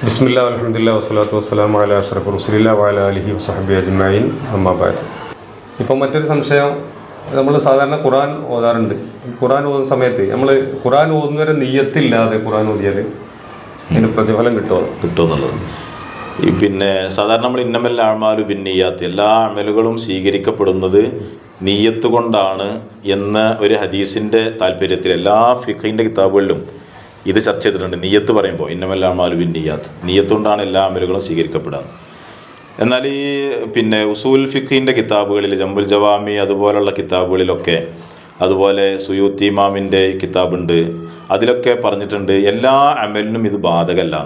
ബിസ്മില്ല അലഹമുല്ല വസ്സലാത്തു വസ്സലാം അല അഷ്റഫ് റുസലില്ല വാല അലഹി വസഹബി അജ്മായിൻ അമ്മാബാദ് ഇപ്പം മറ്റൊരു സംശയം നമ്മൾ സാധാരണ ഖുറാൻ ഓതാറുണ്ട്. ഖുറാൻ ഓതുന്ന സമയത്ത് നമ്മൾ ഖുറാൻ ഓതുന്നവരെ നീയത്തില്ലാതെ ഖുറാൻ ഓതിയാൽ അതിന് പ്രതിഫലം കിട്ടുമോ കിട്ടുമെന്നുള്ളത് ഈ പിന്നെ സാധാരണ നമ്മൾ ഇന്നമല്ല അമാലു പിന്നിയാത്ത് എല്ലാ അമലുകളും സ്വീകരിക്കപ്പെടുന്നത് നീയത്ത് കൊണ്ടാണ് എന്ന ഒരു ഹദീസിന്റെ താല്പര്യത്തിൽ എല്ലാ ഫിഖിന്റെ കിതാബുകളിലും ഇത് ചർച്ച ചെയ്തിട്ടുണ്ട്. നീയത്ത് പറയുമ്പോൾ ഇന്നമല്ല നീയാത്ത് നീയത്തുകൊണ്ടാണ് നീയത്ത് കൊണ്ടാണ് എല്ലാ അമലുകളും സ്വീകരിക്കപ്പെടുക. എന്നാൽ ഈ പിന്നെ ഉസൂൽ ഫിഖിന്റെ കിതാബുകളിൽ ജംബുൽ ജവാമി അതുപോലുള്ള കിതാബുകളിലൊക്കെ അതുപോലെ സുയൂത്തി ഇമാമിന്റെ കിതാബുണ്ട്. അതിലൊക്കെ പറഞ്ഞിട്ടുണ്ട് എല്ലാ അമലിനും ഇത് ബാധകല്ല.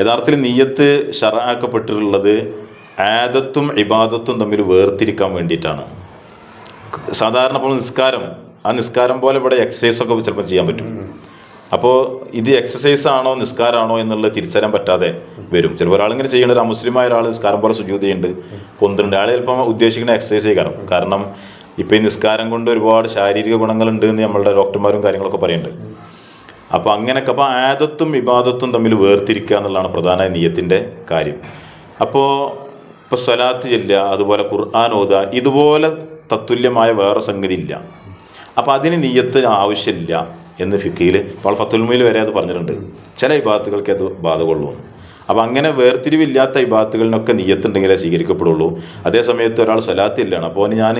യഥാർത്ഥത്തിൽ നീയത്ത് ഷറാക്കപ്പെട്ടിട്ടുള്ളത് ആദത്തും ഇബാദത്തും തമ്മിൽ വേർതിരിക്കാൻ വേണ്ടിയിട്ടാണ്. സാധാരണ ഇപ്പോൾ നിസ്കാരം ആ നിസ്കാരം പോലെ ഇവിടെ എക്സസൈസ് ഒക്കെ ചിലപ്പോൾ ചെയ്യാൻ പറ്റും. അപ്പോൾ ഇത് എക്സസൈസ് ആണോ നിസ്കാരമാണോ എന്നുള്ള തിരിച്ചറിയാൻ പറ്റാതെ വരും. ചിലപ്പോൾ ഒരാളിങ്ങനെ ചെയ്യണ ഒരു മുസ്ലിമായ ഒരാൾ നിസ്കാരം പോലെ സുജൂതിയുണ്ട് പൊന്തുണ്ട് അയാൾ ചിലപ്പോൾ ഉദ്ദേശിക്കുന്ന എക്സസൈസ് ചെയ്യാറും കാരണം. ഇപ്പോൾ ഈ നിസ്കാരം കൊണ്ട് ഒരുപാട് ശാരീരിക ഗുണങ്ങളുണ്ട് എന്ന് നമ്മളുടെ ഡോക്ടർമാരും കാര്യങ്ങളൊക്കെ പറയുന്നുണ്ട്. അപ്പോൾ അങ്ങനെയൊക്കെ അപ്പോൾ ആദത്തും വിവാദത്തും തമ്മിൽ വേർതിരിക്കുക എന്നുള്ളതാണ് പ്രധാന നീയത്തിന്റെ കാര്യം. അപ്പോൾ ഇപ്പോൾ സ്വലാത്ത് ചെല്ലുക അതുപോലെ ഖുർആൻ ഓത ഇതുപോലെ തത്തുല്യമായ വേറെ സംഗതി ഇല്ല അപ്പോൾ അതിന് നീയത്ത് ആവശ്യമില്ല. എന്ന് ഫിക്കയിൽ ഇപ്പോൾ ഫത്തുൽമയിൽ വരെ അത് പറഞ്ഞിട്ടുണ്ട്. ചില വിഭാഗത്തുകൾക്ക് അത് ബാധ കൊള്ളും അപ്പോൾ അങ്ങനെ വേർതിരിവില്ലാത്ത ഇബാത്തുകളിനൊക്കെ നീയത്തുണ്ടെങ്കിലേ സ്വീകരിക്കപ്പെടുള്ളൂ. അതേ സമയത്ത് ഒരാൾ സ്വലാത്തില്ലാണ്. അപ്പോൾ ഞാൻ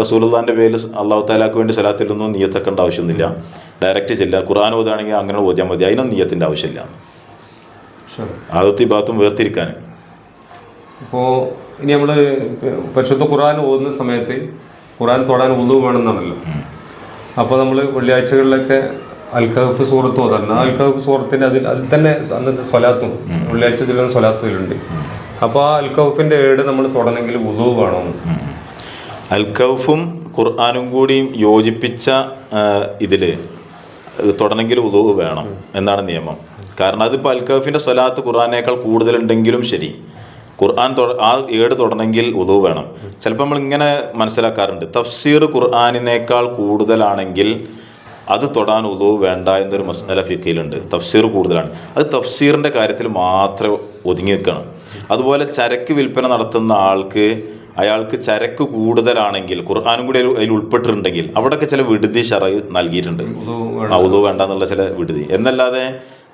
റസൂലുള്ളാന്റെ പേരിൽ അള്ളാഹു താലാക്ക് വേണ്ടി സ്വലാത്തിലൊന്നും നീയത്തക്കേണ്ട ആവശ്യമൊന്നുമില്ല. ഡയറക്റ്റ് ചെല്ലുക. ഖുർആൻ ഓതുകയാണെങ്കിൽ അങ്ങനെ ഓതിയാൽ മതി. അതിനൊന്നും നീയത്തിന്റെ ആവശ്യമില്ല. ആദത്ത് ഇബാത്തും വേർതിരിക്കാൻ അപ്പോൾ ഇനി നമ്മൾ പരിശുദ്ധ ഖുറാൻ ഓതുന്ന സമയത്ത് ഖുറാൻ തൊടാൻ ഉള്ളു വേണമെന്നാണല്ലോ. അപ്പോൾ നമ്മൾ വെള്ളിയാഴ്ചകളിലൊക്കെ അൽക്കഹഫ് സൂറത്ത് ഓതാറുണ്ട് ആ സൂറത്തിന്റെ അതിൽ അതിൽ തന്നെ അന്നത്തെ സ്വലാത്തും വെള്ളിയാഴ്ച സ്വലാത്തും സ്വലാത്തുകളുണ്ട് അപ്പോൾ ആ അൽക്കഹഫിന്റെ ഏട് നമ്മൾ തുടങ്ങി ഉദു വേണം. അൽക്കൗഫും ഖുർആാനും കൂടിയും യോജിപ്പിച്ച ഇതിൽ തുടരണമെങ്കിൽ ഉദവ് വേണം എന്നാണ് നിയമം. കാരണം അതിപ്പോൾ അൽക്കൗഫിന്റെ സ്വലാത്ത് ഖുർആാനേക്കാൾ കൂടുതലുണ്ടെങ്കിലും ശരി. ഖുർആൻ ആ ഏട് തുടങ്ങി ഉദവ് വേണം. ചിലപ്പോൾ നമ്മൾ ഇങ്ങനെ മനസ്സിലാക്കാറുണ്ട്. തഫ്സീർ ഖുർആാനിനേക്കാൾ കൂടുതലാണെങ്കിൽ അത് തൊടാൻ ഉദവ് വേണ്ട എന്നൊരു മസ്അല ഫിക്കയിലുണ്ട് തഫ്സീർ കൂടുതലാണ്. അത് തഫ്സീറിന്റെ കാര്യത്തിൽ മാത്രം ഒതുങ്ങി നിൽക്കണം. അതുപോലെ ചരക്ക് വിൽപ്പന നടത്തുന്ന ആൾക്ക് അയാൾക്ക് ചരക്ക് കൂടുതലാണെങ്കിൽ ഖുർആാനും കൂടി അതിൽ ഉൾപ്പെട്ടിട്ടുണ്ടെങ്കിൽ അവിടെയൊക്കെ ചില വിടുതി ഷറ നൽകിയിട്ടുണ്ട്. ആ ഉദു വേണ്ട എന്നുള്ള ചില വിടുതി. എന്നല്ലാതെ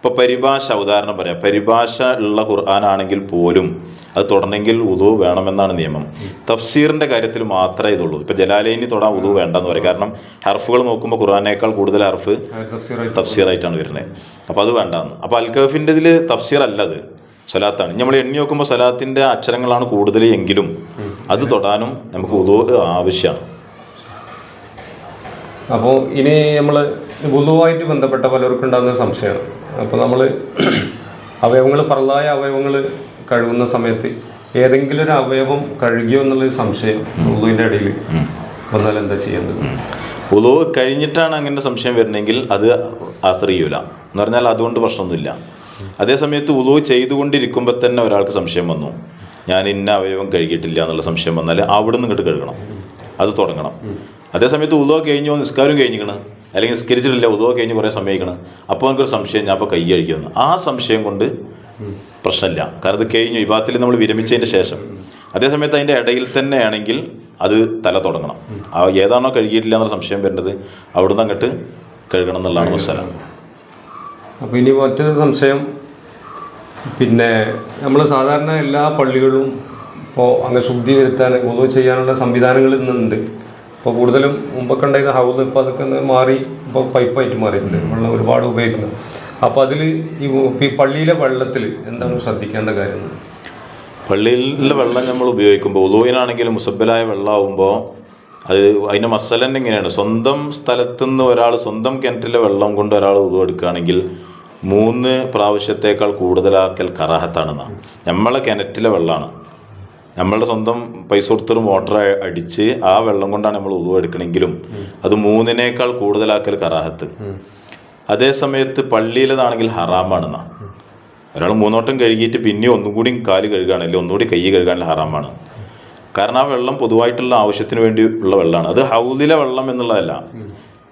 ഇപ്പോൾ പരിഭാഷ ഉദാഹരണം പറയാം. പരിഭാഷ ഉള്ള ഖുർആാനാണെങ്കിൽ പോലും അത് തുടരണമെങ്കിൽ ഉദു വേണമെന്നാണ് നിയമം. തഫ്സീറിന്റെ കാര്യത്തിൽ മാത്രമേ ഇതുള്ളൂ. ഇപ്പോൾ ജലാലയിനി തൊടാൻ ഉദു വേണ്ടെന്ന് പറയും. കാരണം ഹർഫുകൾ നോക്കുമ്പോൾ ഖുർആാനേക്കാൾ കൂടുതൽ ഹർഫ് തഫ്സീറായിട്ടാണ് വരുന്നത്. അപ്പോൾ അത് വേണ്ടാന്ന്. അപ്പോൾ അൽഖഫിന്റെ ഇതിൽ തഫ്സീർ അല്ല അത് സ്വലാത്താണ് നമ്മൾ എണ്ണി നോക്കുമ്പോൾ സലാത്തിന്റെ അക്ഷരങ്ങളാണ് കൂടുതൽ എങ്കിലും അത് തൊടാനും നമുക്ക് ഉദു ആവശ്യമാണ് അപ്പോൾ ഇനി നമ്മൾ വുളുവായിട്ട് ബന്ധപ്പെട്ട പലർക്കും ഉണ്ടാകുന്ന സംശയമാണ്. അപ്പോൾ നമ്മൾ അവയവങ്ങൾ ഫറലായ അവയവങ്ങൾ കഴുകുന്ന സമയത്ത് ഏതെങ്കിലും ഒരു അവയവം കഴുകിയോ എന്നുള്ളൊരു സംശയം വുളുവിന്റെ ഇടയിൽ വന്നാൽ എന്താ ചെയ്യേണ്ടത്? ഉദു കഴിഞ്ഞിട്ടാണ് അങ്ങനെ സംശയം വരണമെങ്കിൽ അത് ആശ്രയിയൂല എന്ന് പറഞ്ഞാൽ അതുകൊണ്ട് പ്രശ്നമൊന്നുമില്ല. അതേസമയത്ത് സമയത്ത് ഉദു ചെയ്തുകൊണ്ടിരിക്കുമ്പോൾ തന്നെ ഒരാൾക്ക് സംശയം വന്നു. ഞാൻ ഇന്ന അവയവം കഴുകിയിട്ടില്ല എന്നുള്ള സംശയം വന്നാൽ അവിടെ നിന്ന് ഇങ്ങോട്ട് കഴുകണം. അത് തുടങ്ങണം. അതേസമയത്ത് സമയത്ത് ഉദോ കഴിഞ്ഞോ നിസ്കാരം കഴിഞ്ഞിക്കണം അല്ലെങ്കിൽ നിസ്കരിച്ചിട്ടില്ല ഉദോ കഴിഞ്ഞ് കുറേ സമയിക്കണം അപ്പോൾ എനിക്കൊരു സംശയം ഞാൻ അപ്പോൾ കൈ കഴിക്കുന്നു ആ സംശയം കൊണ്ട് പ്രശ്നമില്ല. കാരണം ഇത് കഴിഞ്ഞു. വിഭാഗത്തിൽ നമ്മൾ വിരമിച്ചതിന്റെ ശേഷം. അതേസമയത്ത് അതിന്റെ ഇടയിൽ തന്നെയാണെങ്കിൽ അത് തല തുടങ്ങണം. ആ ഏതാണോ കഴുകിയിട്ടില്ല എന്നൊരു സംശയം വരേണ്ടത് അവിടുന്ന് അങ്ങോട്ട് കഴുകണം എന്നുള്ളതാണ് മസാല. അപ്പോൾ ഇനി മറ്റൊരു സംശയം. പിന്നെ നമ്മൾ സാധാരണ എല്ലാ പള്ളികളും ഇപ്പോൾ അങ്ങ് ശുദ്ധി വരുത്താൻ ഉദവ് ചെയ്യാനുള്ള സംവിധാനങ്ങൾ ഇന്നുണ്ട്. ഇപ്പോൾ കൂടുതലും മുമ്പൊക്കെ ഉണ്ടായിരുന്ന ഹൗസ് ഇപ്പോൾ അതൊക്കെ ഒന്ന് മാറി ഇപ്പോൾ പൈപ്പായിട്ട് മാറിയിട്ടുണ്ട്. വെള്ളം ഒരുപാട് ഉപയോഗിക്കുന്നത് അപ്പോൾ അതിൽ ഈ ഈ പള്ളിയിലെ വെള്ളത്തിൽ എന്താണ് ശ്രദ്ധിക്കേണ്ട കാര്യം? പള്ളിയിലെ വെള്ളം നമ്മൾ ഉപയോഗിക്കുമ്പോൾ ഉദുവിനാണെങ്കിലും മുസബലായ വെള്ളമാകുമ്പോൾ അത് അതിന്റെ മസലന്നെ ഇങ്ങനെയാണ്. സ്വന്തം സ്ഥലത്തുനിന്ന് ഒരാൾ സ്വന്തം കിണറ്റിലെ വെള്ളം കൊണ്ട് ഒരാൾ ഉതുവെടുക്കുകയാണെങ്കിൽ മൂന്ന് പ്രാവശ്യത്തേക്കാൾ കൂടുതലാക്കൽ കറാഹത്താണെന്നാണ് നമ്മളെ കിണറ്റിലെ വെള്ളമാണ് നമ്മളുടെ സ്വന്തം പൈസ കൊടുത്തൊരു മോട്ടർ അടിച്ച് ആ വെള്ളം കൊണ്ടാണ് നമ്മൾ ഉതു എടുക്കണമെങ്കിലും അത് മൂന്നിനേക്കാൾ കൂടുതലാക്കൽ കറാഹത്ത്. അതേ സമയത്ത് പള്ളിയിലതാണെങ്കിൽ ഹറാമാണെന്നാ. ഒരാൾ മൂന്നോട്ടം കഴുകിയിട്ട് പിന്നെ ഒന്നും കൂടി കാൽ കഴുകുകയാണെങ്കിൽ ഒന്നുകൂടി കൈ കഴുകാനുള്ള ഹറാമാണ്. കാരണം ആ വെള്ളം പൊതുവായിട്ടുള്ള ആവശ്യത്തിന് വേണ്ടി ഉള്ള വെള്ളമാണ് അത് ഹൗദിലെ വെള്ളം എന്നുള്ളതല്ല.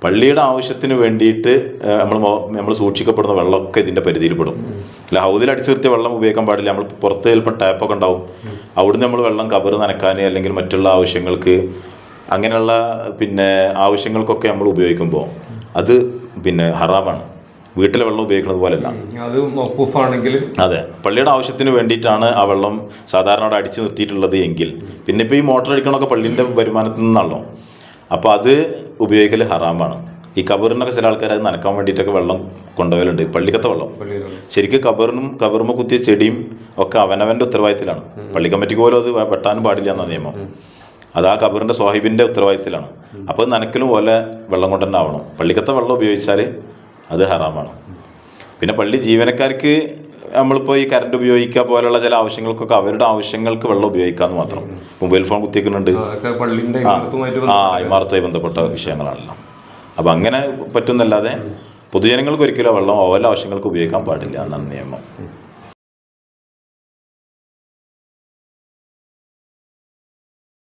പള്ളിയുടെ ആവശ്യത്തിന് വേണ്ടിയിട്ട് നമ്മൾ നമ്മൾ സൂക്ഷിക്കപ്പെടുന്ന വെള്ളമൊക്കെ ഇതിന്റെ പരിധിയിൽ പെടും അല്ല ഹൗദിൽ അടിച്ചു നിർത്തിയ വെള്ളം ഉപയോഗിക്കാൻ പാടില്ല. നമ്മൾ പുറത്ത് ചിലപ്പോൾ ടാപ്പൊക്കെ ഉണ്ടാവും. അവിടുന്ന് നമ്മൾ വെള്ളം കബർ നനക്കാൻ അല്ലെങ്കിൽ മറ്റുള്ള ആവശ്യങ്ങൾക്ക് അങ്ങനെയുള്ള പിന്നെ ആവശ്യങ്ങൾക്കൊക്കെ നമ്മൾ ഉപയോഗിക്കുമ്പോൾ അത് പിന്നെ ഹറാമാണ്. വീട്ടിലെ വെള്ളം ഉപയോഗിക്കുന്നത് പോലെയല്ല അത് പള്ളിയുടെ ആവശ്യത്തിന് വേണ്ടിയിട്ടാണ് ആ വെള്ളം സാധാരണ അവിടെ അടിച്ചു നിർത്തിയിട്ടുള്ളത് എങ്കിൽ. പിന്നെ ഇപ്പോൾ ഈ മോട്ടർ അടിക്കണമൊക്കെ പള്ളിന്റെ വരുമാനത്തിൽ നിന്നാണല്ലോ. അപ്പോൾ അത് ഉപയോഗിക്കൽ ഹറാമാണ്. ഈ കബറിനൊക്കെ ചില ആൾക്കാർ അത് നനക്കാൻ വേണ്ടിയിട്ടൊക്കെ വെള്ളം കൊണ്ടുപോകലുണ്ട് പള്ളിക്കത്തെ വെള്ളം. ശരിക്കും കബറിനും കബറുമ്പോൾ കുത്തിയ ചെടിയും ഒക്കെ അവനവന്റെ ഉത്തരവാദിത്തത്തിലാണ്. പള്ളി കമ്മിറ്റിക്ക് പോലും അത് വെട്ടാനും പാടില്ല എന്ന നിയമം. അത് ആ കബറിന്റെ സ്വാഹിബിന്റെ ഉത്തരവാദിത്തത്തിലാണ്. അപ്പോൾ നനക്കലും പോലെ വെള്ളം കൊണ്ട് തന്നെ ആവണം. പള്ളിക്കത്തെ വെള്ളം ഉപയോഗിച്ചാൽ അത് ഹറാമാണ്. പിന്നെ പള്ളി ജീവനക്കാർക്ക് നമ്മളിപ്പോൾ ഈ കറണ്ട് ഉപയോഗിക്കുക പോലുള്ള ചില ആവശ്യങ്ങൾക്കൊക്കെ അവരുടെ ആവശ്യങ്ങൾക്ക് വെള്ളം ഉപയോഗിക്കാന്ന് മാത്രം. മൊബൈൽ ഫോൺ കുത്തിക്കുന്നുണ്ട് ആ ഇമാർത്തുമായി ബന്ധപ്പെട്ട വിഷയങ്ങളാണല്ലോ. അപ്പം അങ്ങനെ പറ്റുന്നല്ലാതെ പൊതുജനങ്ങൾക്ക് ഒരിക്കലും വെള്ളം ഓരോ ആവശ്യങ്ങൾക്ക് ഉപയോഗിക്കാൻ പാടില്ല എന്നാണ് നിയമം.